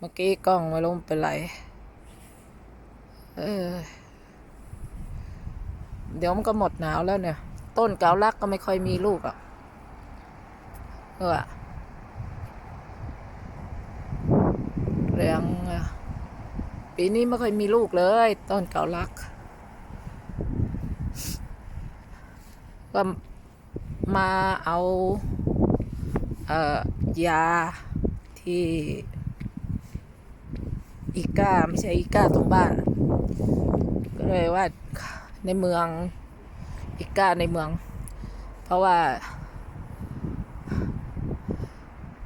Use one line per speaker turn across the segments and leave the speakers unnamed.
เมื่อกี้กล้องไม่รู้มเป็นไรเออ เดี๋ยวมันก็หมดหนาวแล้วเนี่ย ต้นเกาลักก็ไม่ค่อยมีลูกอะเออเรื่องปีนี้ไม่ค่อยมีลูกเลย ต้นเกาลัก ก็มาเอา เอ่อ ยาที่ อีก้าไม่ใช่อีก้าตรงบ้าน ก็เลยว่าในเมืองอีก้าในเมือง เพราะว่า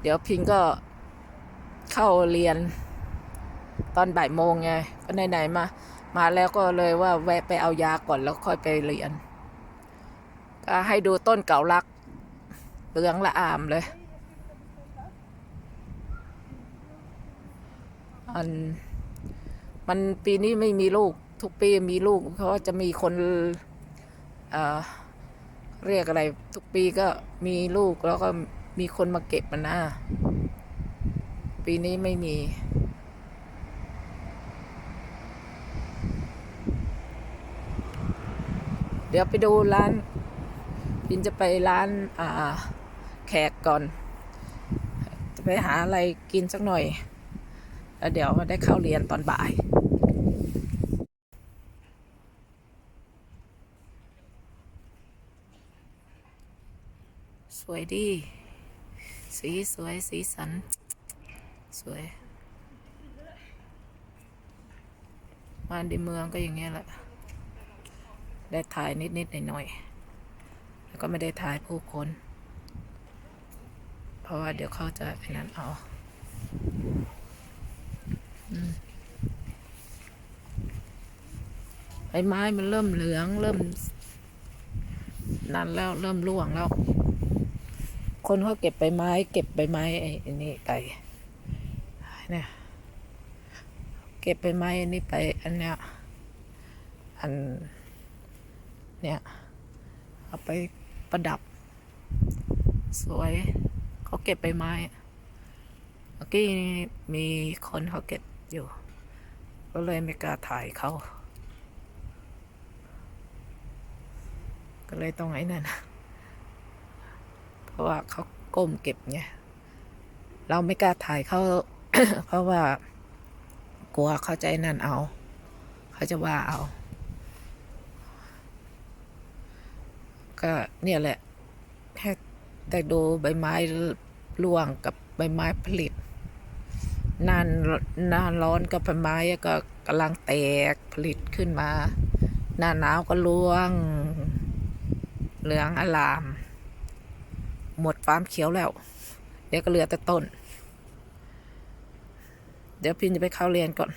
เดี๋ยวพิงก็เข้าเรียนตอนบ่ายโมงไง ก็ไหนๆมา มาแล้วก็เลยว่าแวะไปเอายาก่อนแล้วค่อยไปเรียน ก็ให้ดูต้นเก่าลักเหลืองละอามเลย อันมันปีนี้ไม่มีลูก ทุกปีมีลูกเพราะจะมีคนเอ่อเรียกอะไร ทุกปีก็มีลูกแล้วก็มีคนมาเก็บมันนะปีนี้ไม่มี เดี๋ยวไปดูร้าน พินจะไปร้านอ่าแขกก่อน จะไปหาอะไรกินสักหน่อย แล้วเดี๋ยวได้เข้าเรียนตอนบ่ายสวยดี สีสวย สีสัน สวย มาในเมืองก็อย่างเงี้ยแหละ ได้ถ่ายนิด ๆ หน่อย ๆ แล้วก็ไม่ได้ถ่ายผู้คน เพราะว่าเดี๋ยวเขาจะไอ้นั้นเอา ใบไม้มันเริ่มเหลือง เริ่มนั่นแล้วเริ่มร่วงแล้ว คนเขาเก็บใบไม้ เก็บใบไม้ไอ้ไอ้นี่ไปเนี่ย เก็บใบไม้อันนี้ไป อันเนี้ยอัน เนี่ย เอาไปประดับ สวยเขาเก็บใบไม้เมื่อกี้มีคนเขาเก็บ อยู่ ก็เลยไม่กล้าถ่ายเขา ก็เลยต้องไอ้นั่นเพราะว่าเขาก้มเก็บไงเราไม่กล้าถ่ายเขาเพราะว่ากลัวเขาใจนั่นเอา เขาจะว่าเอา ก็เนี่ยแหละแค่แต่ดูใบไม้ร่วงกับใบไม้ผลิต หนานหน้าร้อนกับใบไม้ก็กำลังแตกผลิตขึ้นมา หน้าหนาวก็ร่วง เหลืองอลาม หมดฟาร์มเขียวแล้ว เดี๋ยวก็เหลือแต่ต้น เดี๋ยวพินจะไปเข้าเรียนก่อน